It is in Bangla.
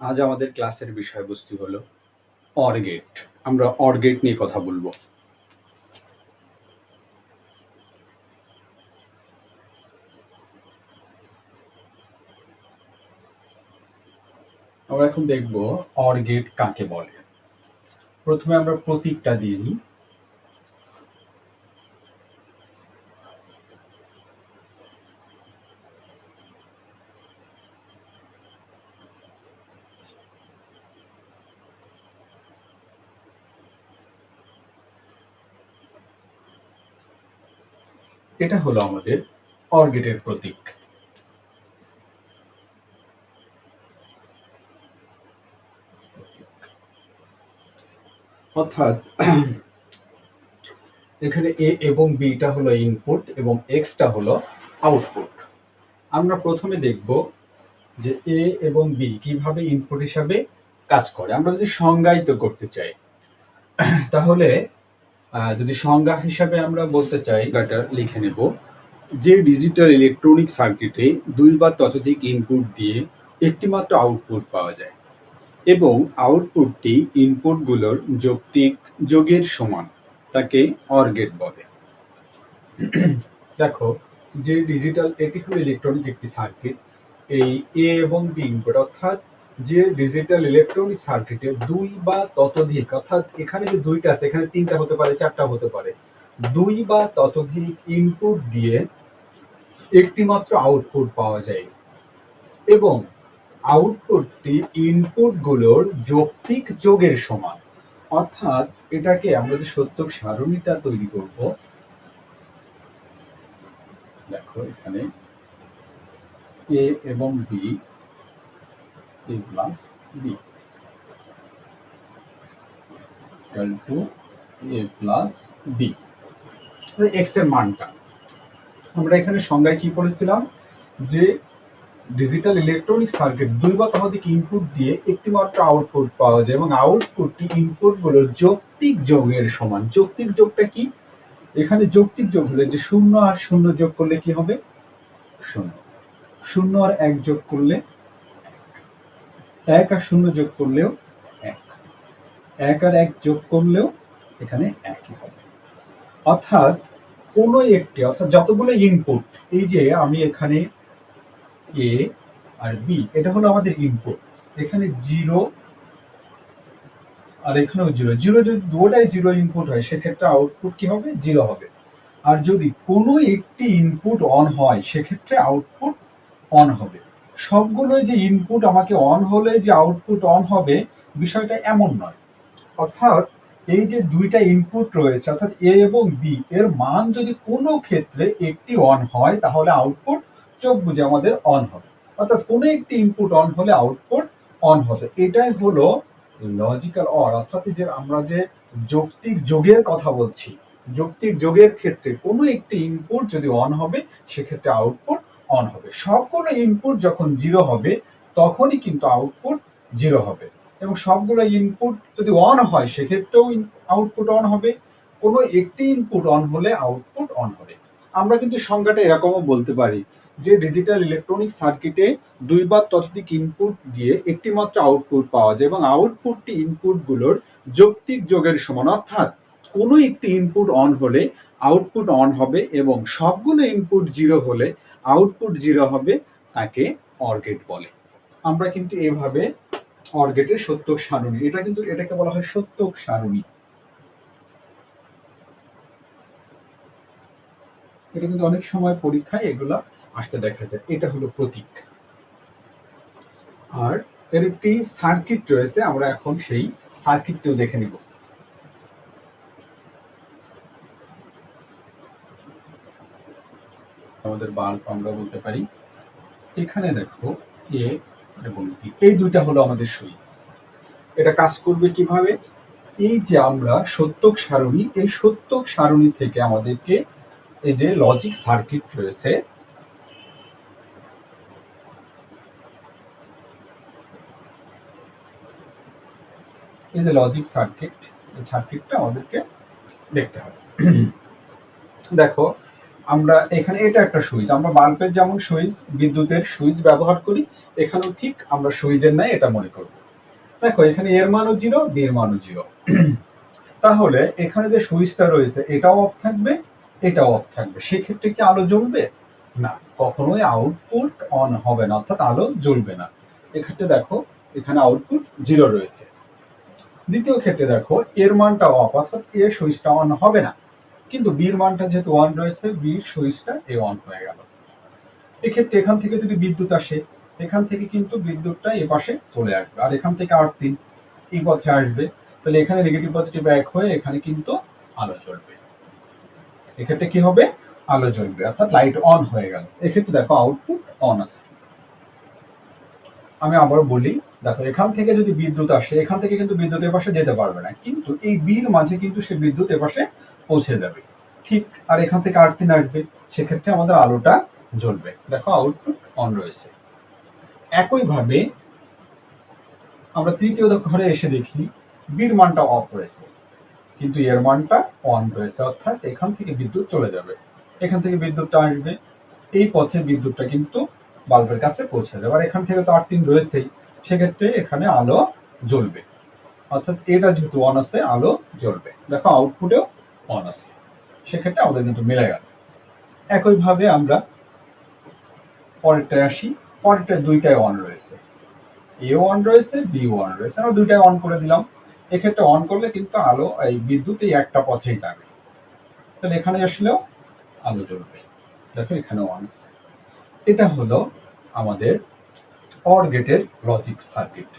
আজ আমাদের ক্লাসের বিষয়বস্তু হলো অরগেট। আমরা অরগেট নিয়ে কথা বলব। আমরা এখন দেখব অরগেট কাকে বলে। প্রথমে আমরা প্রতীকটা দিয়ে নিই। এটা হলো আমাদের অরগেটের প্রতীক। অর্থাৎ এখানে এ এবং বিটা হলো ইনপুট এবং এক্সটা হলো আউটপুট আমরা প্রথমে দেখব যে এ এবং বি কীভাবে ইনপুট হিসাবে কাজ করে। আমরা যদি সংজ্ঞায়িত করতে চাই, তাহলে যদি সংজ্ঞা হিসাবে আমরা বলতে চাই এটা লিখে নেব। যে ডিজিটাল ইলেকট্রনিক সার্কিটে দুই বা ততোধিক ইনপুট দিয়ে একটিমাত্র আউটপুট পাওয়া যায় এবং আউটপুটটি ইনপুটগুলোর যৌক্তিক যোগের সমান, তাকে অর্গেট বলে। দেখো, যে ডিজিটাল এটি হলো ইলেকট্রনিক একটি সার্কিট এই এ এবং বি ইনপুট অর্থাৎ যে ডিজিটাল ইলেকট্রনিক সার্কিটে দুই বা ততোধিক অর্থাৎ এখানে যে দুইটা আছে, এখানে তিনটা হতে পারে, চারটা হতে পারে, দুই বা ততোধিক ইনপুট দিয়ে একটি মাত্র আউটপুট পাওয়া যায় এবং আউটপুটটি ইনপুটগুলোর যৌক্তিক যোগের সমান। অর্থাৎ এটাকে আমরা যে সত্যক সারণীটা তৈরি করব, দেখো এখানে এ এবং B A plus B equal to A plus B এক্সের মানটা। আমরা এখানে সংজ্ঞায় কি করেছিলাম যে ডিজিটাল ইলেকট্রনিক সার্কিট দুই বা ততোধিক ইনপুট দিয়ে একটি মাত্র আউটপুট পাওয়া যায় এবং আউটপুটটি ইনপুটগুলোর যৌক্তিক যোগের সমান। যৌক্তিক যোগটা কি? এখানে যৌক্তিক যোগ হলে যে শূন্য আর শূন্য যোগ করলে কি হবে? শূন্য। শূন্য আর এক যোগ করলে এক আর শূন্য যোগ করলেও এক। এক আর এক যোগ করলেও এখানে একই হবে। অর্থাৎ কোনো একটি, অর্থাৎ যতগুলো ইনপুট এই যে আমি এখানে এ আর বি এটা হলো আমাদের ইনপুট এখানে জিরো আর এখানেও জিরো জিরো যদি দুটাই জিরো ইনপুট হয়, সেক্ষেত্রে আউটপুট কি হবে? জিরো হবে। আর যদি কোনো একটি ইনপুট অন হয়, সেক্ষেত্রে আউটপুট অন হবে। সবগুলোই যে ইনপুট আমাকে অন হলে যে আউটপুট অন হবে, বিষয়টা এমন নয়। অর্থাৎ এই যে দুইটা ইনপুট রয়েছে, অর্থাৎ এ এবং বি এর মান যদি কোনো ক্ষেত্রে একটি অন হয়, তাহলে আউটপুট চোখ বুঝে আমাদের অন হবে। অর্থাৎ কোনো একটি ইনপুট অন হলে আউটপুট অন হবে। এটাই হলো লজিক্যাল অর অর্থাৎ যে আমরা যে যৌক্তিক যোগের কথা বলছি, যৌক্তিক যোগের ক্ষেত্রে কোনো একটি ইনপুট যদি অন হবে, সেক্ষেত্রে আউটপুট অন হবে। সবগুলো ইনপুট যখন জিরো হবে, তখনই কিন্তু আউটপুট জিরো হবে। এবং সবগুলো ইনপুট যদি অন হয়, সেক্ষেত্রেও আউটপুট অন হবে। কোনো একটি ইনপুট অন হলে আউটপুট অন হবে। আমরা কিন্তু সংজ্ঞাটা এরকমও বলতে পারি যে ডিজিটাল ইলেকট্রনিক সার্কিটে দুই বা ততোধিক ইনপুট দিয়ে একটি মাত্র আউটপুট পাওয়া যায় এবং আউটপুটটি ইনপুটগুলোর যৌক্তিক যোগের সমান। অর্থাৎ কোনো একটি ইনপুট অন হলে আউটপুট অন হবে এবং সবগুলো ইনপুট জিরো হলে আউটপুট জিরো হবে তাকে অরগেট বলে। আমরা কিন্তু এভাবে অরগেটের সত্যক সারণী, এটা কিন্তু এটাকে বলা হয় সত্যক সারণী। এটা কিন্তু অনেক সময় পরীক্ষায় এগুলা আসতে দেখা যায়। এটা হলো প্রতীক। আর এর একটি সার্কিট রয়েছে, আমরা এখন সেই সার্কিটটিও দেখে নিব। আমাদের বাল্ব আমরা বলতে পারি। এখানে দেখো এ এবং বি এই দুইটা হলো আমাদের সুইচ। এটা কাজ করবে কীভাবে? এই যে আমরা সত্যক সারণী, এই সত্যক সারণী থেকে আমাদেরকে এই যে লজিক সার্কিট রয়েছে, এই যে লজিক সার্কিট এই সার্কিটটা আমাদেরকে দেখতে হবে। দেখো আমরা এখানে এটা একটা সুইচ, আমরা বাল্বের যেমন সুইচ, বিদ্যুতের সুইচ ব্যবহার করি, এখানেও ঠিক আমরা সুইচের নাই এটা মনে করব। দেখো, এখানে এর মানও জিরো বি এর মানও জিরো। তাহলে এখানে যে সুইচটা রয়েছে, এটাও অফ থাকবে, এটাও অফ থাকবে। সেক্ষেত্রে কি আলো জ্বলবে? না, কখনোই আউটপুট অন হবে না, অর্থাৎ আলো জ্বলবে না। এক্ষেত্রে দেখো, এখানে আউটপুট জিরো রয়েছে। দ্বিতীয় ক্ষেত্রে দেখো, এর মানটা অফ অর্থাৎ এর সুইচটা অন হবে না। কিন্তু বির মানটা যেহেতু ওয়ান রয়েছে বির সুইচটা এ অন হয়ে গেল। এক্ষেত্রে এখান থেকে যদি বিদ্যুৎ আসে, এখান থেকে কিন্তু বিদ্যুৎটা এ পাশে চলে আসবে। আর এখান থেকে আর তিন এই পথে আসবে। তাহলে এখানে নেগেটিভ পজিটিভ এক হয়ে এখানে কিন্তু আলো জ্বলবে। এক্ষেত্রে কি হবে? আলো জ্বলবে। অর্থাৎ লাইট অন হয়ে গেল। এক্ষেত্রে দেখো আউটপুট অন আছে। আমি আবার বলি দেখো, এখান থেকে যদি বিদ্যুৎ আসে, এখান থেকে কিন্তু বিদ্যুৎ এ পাশে যেতে পারবে না। কিন্তু এই বির মাঝে কিন্তু সে বিদ্যুৎ এ পাশে পৌঁছে যাবে। ঠিক, আর এখান থেকে আর তিন আসবে। সেক্ষেত্রে আমাদের আলোটা জ্বলবে। দেখো আউটপুট অন রয়েছে। একইভাবে আমরা তৃতীয় ঘরে এসে দেখি, বির মানটা অফ রয়েছে। কিন্তু এর মানটা অন রয়েছে, অর্থাৎ এখান থেকে বিদ্যুৎ চলে যাবে। এখান থেকে বিদ্যুৎটা আসবে। এই পথে বিদ্যুৎটা কিন্তু বাল্বের কাছে পৌঁছে যাবে। আর এখান থেকে তো আর তিন রয়েছেই। সেক্ষেত্রে এখানে আলো জ্বলবে। অর্থাৎ এটা যেহেতু অন আছে, আলো জ্বলবে। দেখো আউটপুটেও অন আছে। সেক্ষেত্রে আমাদের কিন্তু মিলে গেল। একইভাবে আমরা পরেরটায় আসি। পরেরটায় দুইটায় অন রয়েছে। এ ওয়ান রয়েছে বি ওয়ান রয়েছে। আমরা দুইটাই অন করে দিলাম। এক্ষেত্রে অন করলে কিন্তু আলো, এই বিদ্যুৎ এই একটা পথেই যাবে। তাহলে এখানে আসলেও আলো জ্বলবে। দেখো এখানে অন আছে। এটা হলো আমাদের অর গেটের লজিক সার্কিট